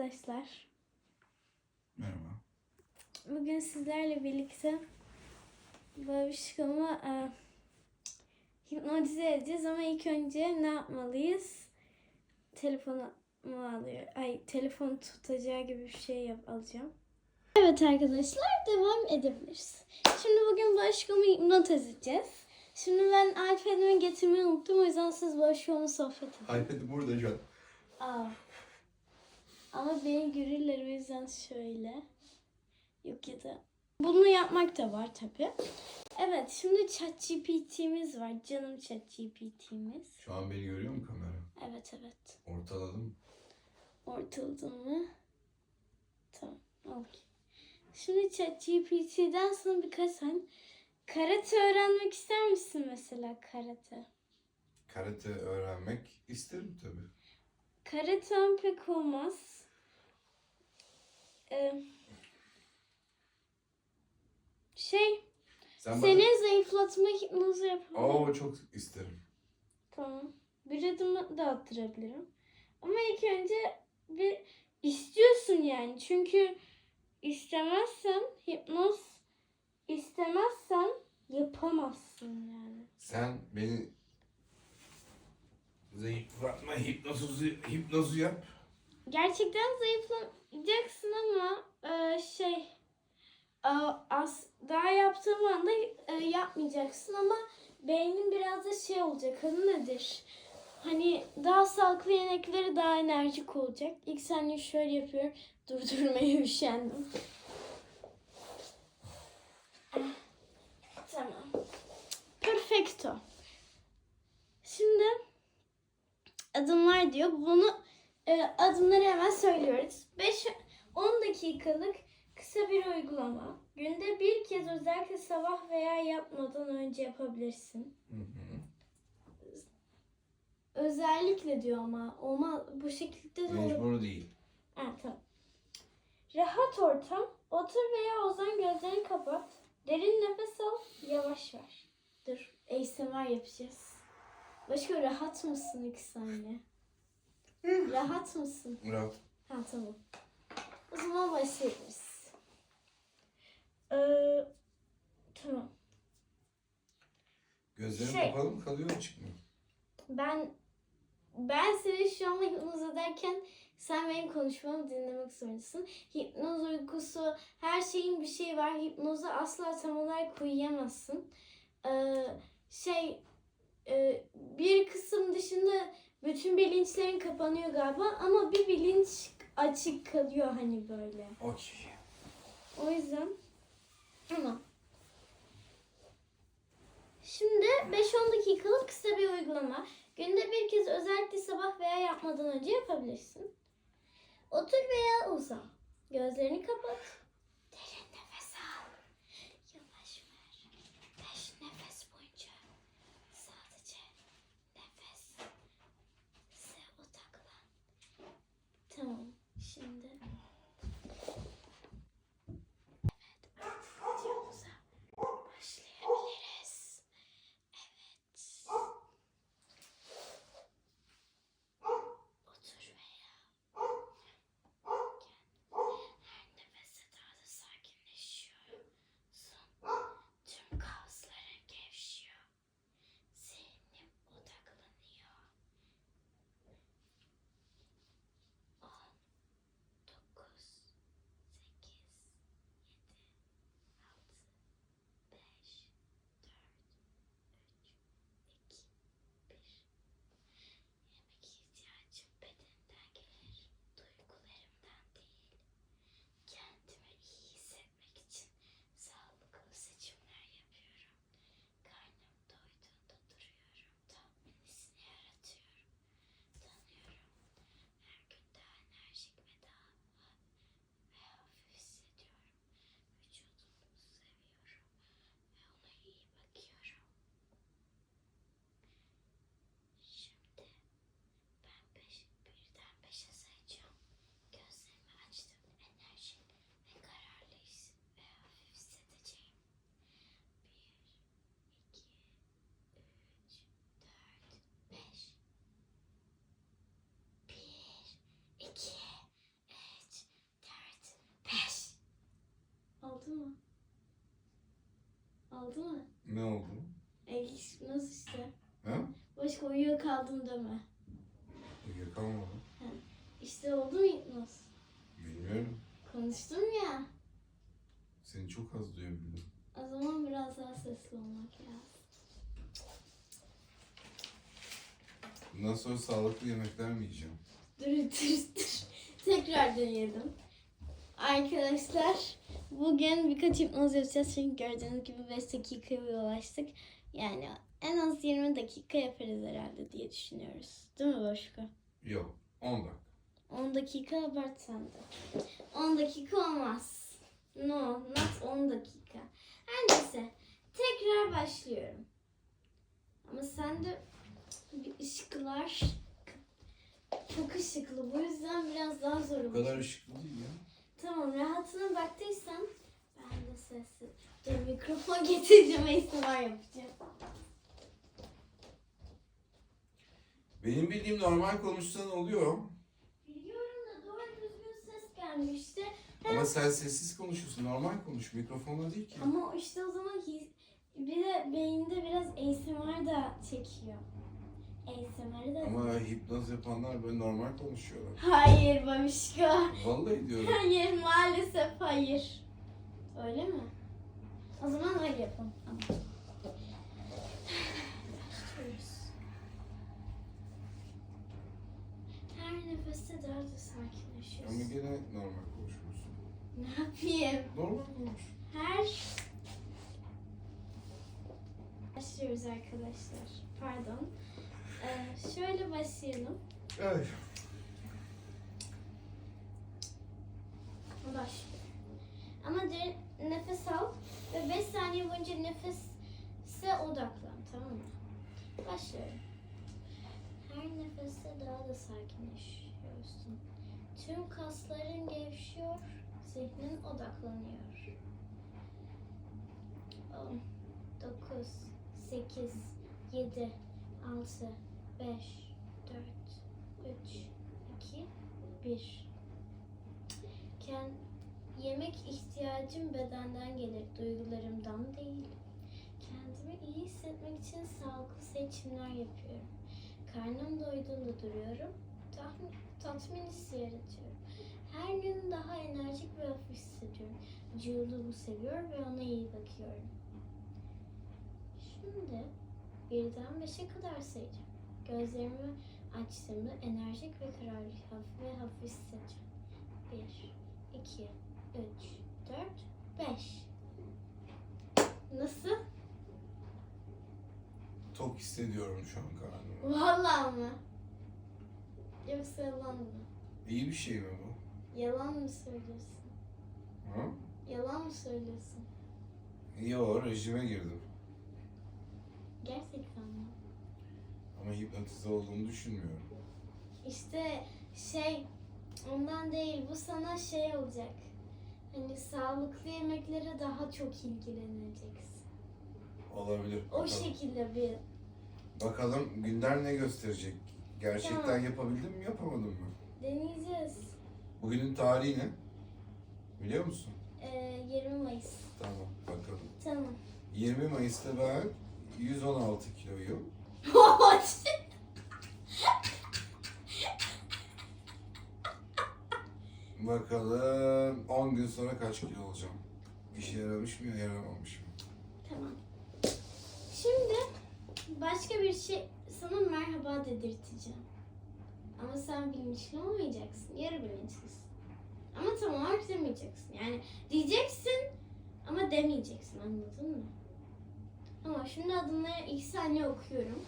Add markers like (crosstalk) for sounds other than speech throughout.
arkadaşlar. Merhaba. Bugün sizlerle birlikte babişkomu e, hipnotize edeceğiz ama ilk önce ne yapmalıyız? Telefonu mu alıyor? Ay telefon tutacağı gibi bir şey yap alacağım. Evet arkadaşlar devam edebiliriz. Şimdi bugün babişkomu hipnotize edeceğiz. Şimdi ben iPad'imi getirmeyi unuttum o yüzden siz babişkomu sohbet edin. iPad burada şu an. Aa. Ama beni görürler o yüzden şöyle. Yok ya da. Bunu yapmak da var tabi. Evet şimdi ChatGPT'miz var. Canım ChatGPT'miz. Şu an beni görüyor mu kamera? Evet evet. Ortaladım. Ortaladın mı? Tamam. Okey. Şimdi ChatGPT'den sana birkaç tane karate öğrenmek ister misin mesela karate? Karate öğrenmek isterim tabii. Karatem pek olmaz. Ee, şey, Sen seni zayıflatma hipnozu bana... Oo çok isterim. Tamam. Bir adım da attırabilirim. Ama ilk önce bir istiyorsun yani. Çünkü istemezsen hipnoz istemezsen yapamazsın yani. Sen beni zayıflatma hipnozu, hipnozu yap. Gerçekten zayıflayacaksın ama e, şey e, as, daha yaptığım anda e, yapmayacaksın ama beynin biraz da şey olacak. Adı nedir? Hani daha sağlıklı yemekleri daha enerjik olacak. İlk saniye şöyle yapıyorum. (laughs) Durdurmaya üşendim. tamam. Perfecto. Şimdi adımlar diyor. Bunu e, adımları hemen söylüyoruz. 5 10 dakikalık kısa bir uygulama. Günde bir kez özellikle sabah veya yapmadan önce yapabilirsin. Hı hı. Özellikle diyor ama olma bu şekilde de olur. Mecbur değil. Ha, tamam. Rahat ortam. Otur veya uzan gözlerini kapat. Derin nefes al. Yavaş ver. Dur. ASMR yapacağız. Başka rahat mısın iki saniye? Rahat mısın? Rahat. Ha tamam. O zaman başlayabiliriz. Ee, tamam. Gözlerim Şey- kapalı mı kalıyor açık mı? Ben ben seni şu an hipnoz ederken sen benim konuşmamı dinlemek zorundasın. Hipnoz uykusu, her şeyin bir şeyi var. Hipnozu asla tam olarak uyuyamazsın. Ee, şey e, bir kısım dışında bütün bilinçlerin kapanıyor galiba ama bir bilinç açık kalıyor hani böyle. Okey. O yüzden ama Şimdi 5-10 dakikalık kısa bir uygulama. Günde bir kez özellikle sabah veya yapmadan önce yapabilirsin. Otur veya uzan. Gözlerini kapat. oldu mu? Ne oldu? E, nasıl işte? He? Başka uyuyakaldım deme. Uyuyakalmadım. He. İşte oldu mu hipnoz? Bilmiyorum. Konuştum ya. Seni çok az duyabildim. O zaman biraz daha sesli olmak lazım. Bundan sonra sağlıklı yemekler mi yiyeceğim? Dur dur dur. Tekrar deneyelim. Arkadaşlar bugün birkaç hipnoz yapacağız çünkü gördüğünüz gibi 5 dakikaya ulaştık. Yani en az 20 dakika yaparız herhalde diye düşünüyoruz. Değil mi Boşko? Yok. 10 dakika. 10 dakika abart sen de. 10 dakika olmaz. No, not 10 dakika. Her neyse. Tekrar başlıyorum. Ama sen de bir ışıklar çok ışıklı. Bu yüzden biraz daha zor olacak. kadar ışıklı değil ya. Tamam rahatına baktıysan ben de sessiz. Dur mikrofon (laughs) getireceğim ASMR yapacağım. Benim bildiğim normal konuşsan oluyor. Biliyorum da doğru düzgün ses gelmişti. Ama sen sessiz konuşuyorsun. Normal konuş. Mikrofonla değil ki. Ama işte o zaman his, bir de beyinde biraz ASMR da çekiyor. ASMR'ı da... Ama hipnoz yapanlar böyle normal konuşuyorlar. Hayır babişko. Vallahi diyorum. Hayır maalesef hayır. Öyle mi? O zaman öyle yapalım. Her nefeste daha da Ama sakinleşiyorsun. gene normal konuşuyorsun. Ne yapayım? Normal konuş. Her... Başlıyoruz arkadaşlar. Pardon. Ee, şöyle başlayalım. Ay. Başlıyor. Ama nefes al ve 5 saniye boyunca nefese odaklan tamam mı? Başlıyorum. Her nefeste daha da sakinleşiyorsun. Tüm kasların gevşiyor, zihnin odaklanıyor. 10, 9, 8, 7, 6, 5, 4, 3, 2, 1. Kend, yemek ihtiyacım bedenden gelir, duygularımdan değil. Kendimi iyi hissetmek için sağlıklı seçimler yapıyorum. Karnım doyduğunda duruyorum, tatmin hissi yaratıyorum. Her gün daha enerjik ve hafif hissediyorum. Vücudumu seviyor ve ona iyi bakıyorum. Şimdi birden beşe kadar sayacağım. Gözlerimi açtığımda enerjik ve kararlı hafif ve hafif hissedeceğim. Bir, 2, 3, 4, 5. Nasıl? Tok hissediyorum şu an karnımı. Vallahi mı? Yoksa yalan mı? İyi bir şey mi bu? Yalan mı söylüyorsun? Ha? Yalan mı söylüyorsun? Yo rejime girdim. Gerçekten mi? Ama hipnotize olduğunu düşünmüyorum. İşte şey ondan değil bu sana şey olacak. Hani sağlıklı yemeklere daha çok ilgileneceksin. Olabilir. O Bakalım. şekilde bir Bakalım günler ne gösterecek? Gerçekten Tamam. yapabildim mi yapamadım mı? deneyeceğiz. Bugünün tarihi ne? Biliyor musun? Ee, 20 Mayıs. Tamam bakalım. Tamam. 20 Mayıs'ta ben 116 kiloyum. (laughs) Bakalım 10 gün sonra kaç kilo olacağım? İşe yaramış mı yaramamış mı? Tamam. Şimdi başka bir şey sana merhaba dedirteceğim. Ama sen bilinçli olmayacaksın. Yarı bilinçlisin. Ama tam olarak demeyeceksin. Yani diyeceksin ama demeyeceksin. Anladın mı? Ama şimdi adımları iki saniye okuyorum.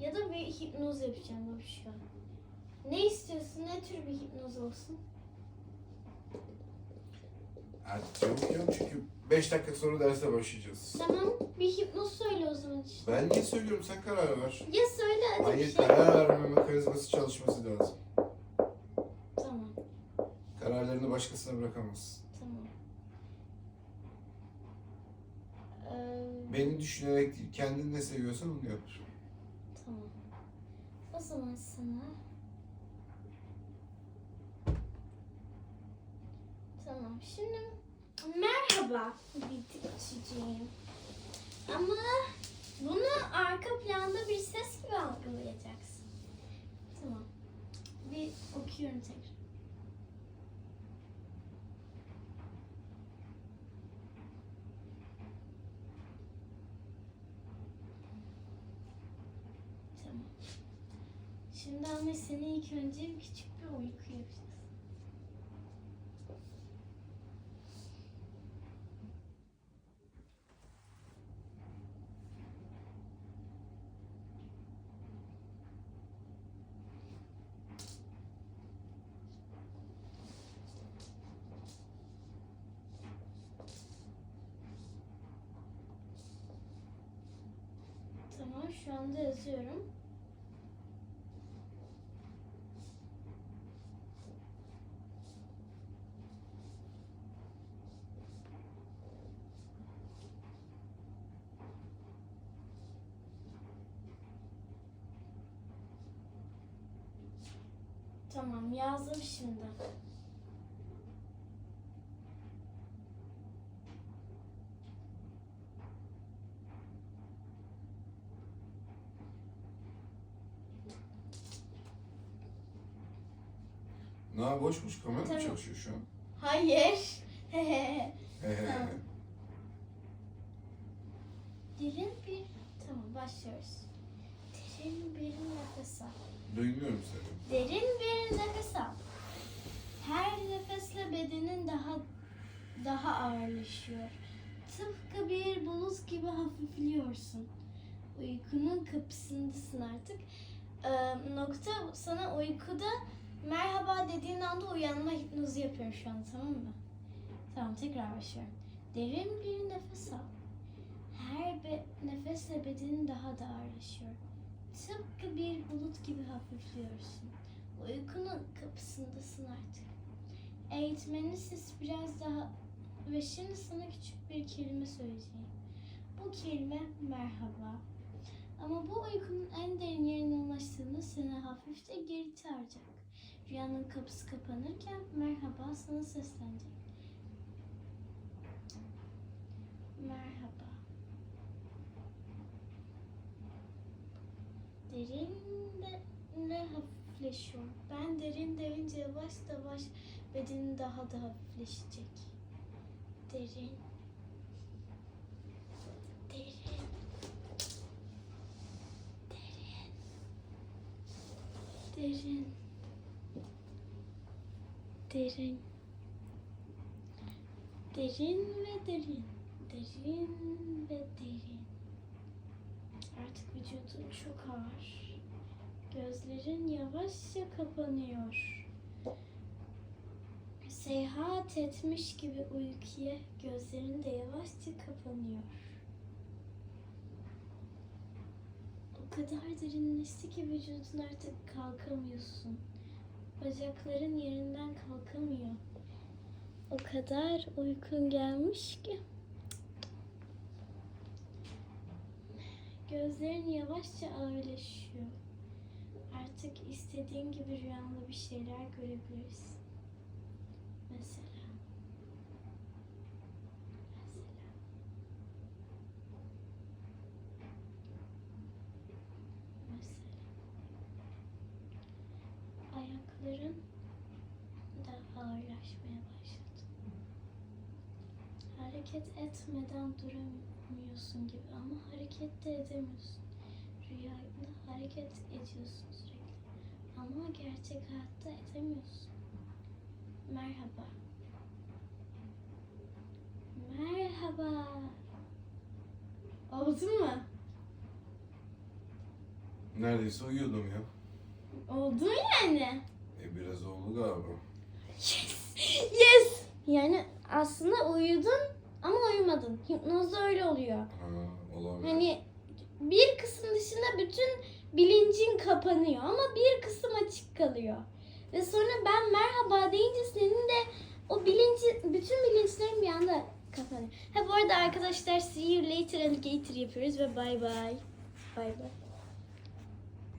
Ya da bir hipnoz yapacağım Babişka. Ne istiyorsun? Ne tür bir hipnoz olsun? Artık yok çünkü 5 dakika sonra derse başlayacağız. Tamam. Bir hipnoz söyle o zaman işte. Ben niye söylüyorum? Sen karar ver. Ya söyle hadi bir Hayır şey karar verme mekanizması çalışması lazım. Tamam. Kararlarını başkasına bırakamazsın. Tamam. Ee, Beni düşünerek değil, kendin ne seviyorsan onu yap. tamam. O zaman sana Tamam. Şimdi merhaba bitişeceğim. Ama bunu arka planda bir ses gibi algılayacaksın. Tamam. Bir okuyorum tekrar. Tamam. Şimdi ama seni ilk önce küçük bir uyku yapacağız. Tamam şu anda yazıyorum. Tamam yazdım şimdi. Ne boşmuş kamera mı Tabii. çalışıyor şu an? Hayır. (laughs) Tamam. Derin bir... Tamam başlıyoruz. Derin bir nefes al. Duymuyorum seni. Derin bir nefes al. Her nefesle bedenin daha daha ağırlaşıyor. Tıpkı bir bulut gibi hafifliyorsun. Uykunun kapısındasın artık. Ee, nokta sana uykuda merhaba dediğin anda uyanma hipnozu yapıyorum şu an tamam mı? Tamam tekrar başlıyorum. Derin bir nefes al. Her be- nefesle bedenin daha da ağırlaşıyor. Tıpkı bir bulut gibi hafifliyorsun. Uykunun kapısındasın artık. Eğitmenin sesi biraz daha ve şimdi sana küçük bir kelime söyleyeceğim. Bu kelime merhaba. Ama bu uykunun en derin yerine ulaştığında seni hafifçe geri çağıracak. Rüyanın kapısı kapanırken merhaba sana seslenecek. Merhaba. Derin de ne hafifleşiyor. Ben derin derince yavaş yavaş bedenin daha da hafifleşecek. Derin. Derin. Derin. Derin. Derin. Derin ve derin. Derin ve derin. Artık vücudun çok ağır. Gözlerin yavaşça kapanıyor. Seyahat etmiş gibi uykuya gözlerin de yavaşça kapanıyor. O kadar derinleşti ki vücudun artık kalkamıyorsun. Bacakların yerinden kalkamıyor. O kadar uykun gelmiş ki. Gözlerin yavaşça ağırlaşıyor. Artık istediğin gibi rüyanda bir şeyler görebilirsin. Mesela. Mesela. Ayakların da ağırlaşmaya başladı. Hareket etmeden duramıyorsun gibi ama hareket de edemiyorsun. Rüyanda hareket ediyorsun sürekli. Ama gerçek hayatta edemiyorsun. Merhaba. Merhaba. Oldu mu? Neredeyse uyuyordum ya. Oldu yani. E biraz oldu galiba. Yes. Yes. Yani aslında uyudun ama uyumadın. Hipnozda öyle oluyor. Ha, olabilir. Hani bir kısım dışında bütün bilincin kapanıyor ama bir kısım açık kalıyor. Ve sonra ben merhaba deyince senin de o bilinci, bütün bilinçlerin bir anda kapanıyor. Ha bu arada arkadaşlar see you later alligator yapıyoruz ve bye bye. Bye bye.